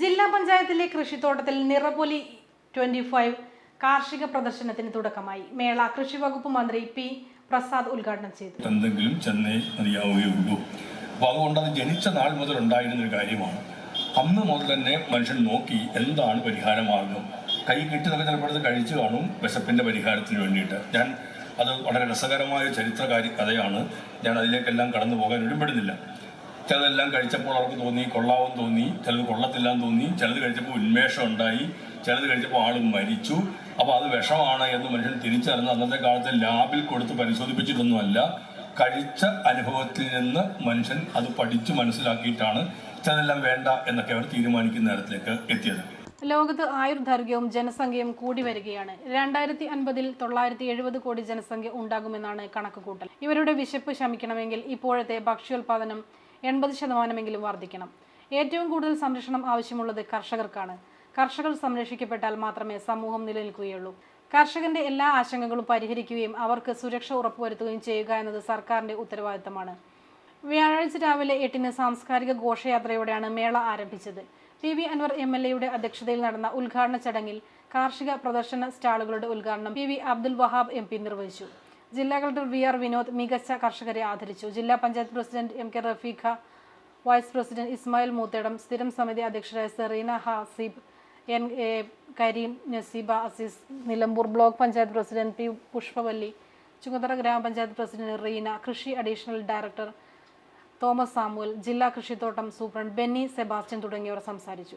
ജില്ലാ പഞ്ചായത്തിലെ കൃഷിത്തോട്ടത്തിൽ Nirapoli twenty five കാർഷിക പ്രദർശനത്തിന് തുടക്കമായി. മേള കൃഷി വകുപ്പ് മന്ത്രി പി പ്രസാദ് ഉദ്ഘാടനം ചെയ്തു. എന്തെങ്കിലും ചെന്നൈ അറിയാവുകയുള്ളൂ. അപ്പോൾ അതുകൊണ്ട് അത് ജനിച്ച നാൾ മുതൽ ഉണ്ടായിരുന്ന ഒരു കാര്യമാണ്. അന്ന് മുതൽ തന്നെ മനുഷ്യൻ നോക്കി എന്താണ് പരിഹാര മാർഗം കൈ കിട്ടിയതൊക്കെ ചിലപ്പോൾ അത് കഴിച്ചു കാണും വിശപ്പിന്റെ പരിഹാരത്തിന് വേണ്ടിയിട്ട്. ഞാൻ അത് വളരെ രസകരമായ ചരിത്രകാരി കഥയാണ്. ഞാൻ അതിലേക്കെല്ലാം കടന്നു പോകാൻ ഒരുപ്പെടുന്നില്ല ചിലതെല്ലാം കഴിച്ചപ്പോൾ അവർക്ക് തോന്നി കൊള്ളാവും തോന്നി ചിലത് കൊള്ളത്തില്ലാന്ന് തോന്നി ചിലത് കഴിച്ചപ്പോൾ ഉന്മേഷം ഉണ്ടായി ചിലത് കഴിച്ചപ്പോൾ ആൾ മരിച്ചു. അപ്പോൾ അത് വിഷമാണ് എന്ന് മനുഷ്യൻ തിരിച്ചറിഞ്ഞ് അന്നത്തെ കാലത്ത് ലാബിൽ കൊടുത്ത് പരിശോധിപ്പിച്ചിട്ടൊന്നുമല്ല കഴിച്ച അനുഭവത്തിൽ നിന്ന് മനുഷ്യൻ അത് പഠിച്ചു മനസ്സിലാക്കിയിട്ടാണ് ചിലതെല്ലാം വേണ്ട എന്നൊക്കെ അവർ തീരുമാനിക്കുന്ന നേരത്തിലേക്ക് എത്തിയത്. ലോകത്ത് ആയുർദൈർഘ്യവും ജനസംഖ്യയും കൂടി വരികയാണ്. രണ്ടായിരത്തി അൻപതിൽ തൊള്ളായിരത്തി എഴുപത് കോടി ജനസംഖ്യ ഉണ്ടാകുമെന്നാണ് കണക്കുകൂട്ടൽ. ഇവരുടെ വിശപ്പ് ശമിക്കണമെങ്കിൽ ഇപ്പോഴത്തെ ഭക്ഷ്യോൽപാദനം എൺപത് ശതമാനമെങ്കിലും വർദ്ധിക്കണം. ഏറ്റവും കൂടുതൽ സംരക്ഷണം ആവശ്യമുള്ളത് കർഷകർക്കാണ്. കർഷകർ സംരക്ഷിക്കപ്പെട്ടാൽ മാത്രമേ സമൂഹം നിലനിൽക്കുകയുള്ളൂ. കർഷകന്റെ എല്ലാ ആശങ്കകളും പരിഹരിക്കുകയും അവർക്ക് സുരക്ഷ ഉറപ്പുവരുത്തുകയും ചെയ്യുക എന്നത് സർക്കാരിന്റെ ഉത്തരവാദിത്തമാണ്. വ്യാഴാഴ്ച രാവിലെ എട്ടിന് സാംസ്കാരിക ഘോഷയാത്രയോടെയാണ് മേള ആരംഭിച്ചത്. P V Anvar M L എയുടെ അധ്യക്ഷതയിൽ നടന്ന ഉദ്ഘാടന ചടങ്ങിൽ കാർഷിക പ്രദർശന സ്റ്റാളുകളുടെ ഉദ്ഘാടനം P V Abdul Wahab M നിർവഹിച്ചു. ജില്ലാ കളക്ടർ വി ആർ വിനോദ് മികച്ച കർഷകരെ ആദരിച്ചു. ജില്ലാ panchayat president M K Rafeeqa vice president Ismail Moothedam സ്ഥിരം സമിതി അധ്യക്ഷരായ Sereena Hasib N A Kareem Naseeba Azeez Nilambur block panchayat president P Pushpavalli Chungathara ഗ്രാമപഞ്ചായത്ത് president Reena കൃഷി അഡീഷണൽ ഡയറക്ടർ തോമസ് സാമുവൽ ജില്ലാ കൃഷിത്തോട്ടം superintendent Benny Sebastian തുടങ്ങിയവർ സംസാരിച്ചു.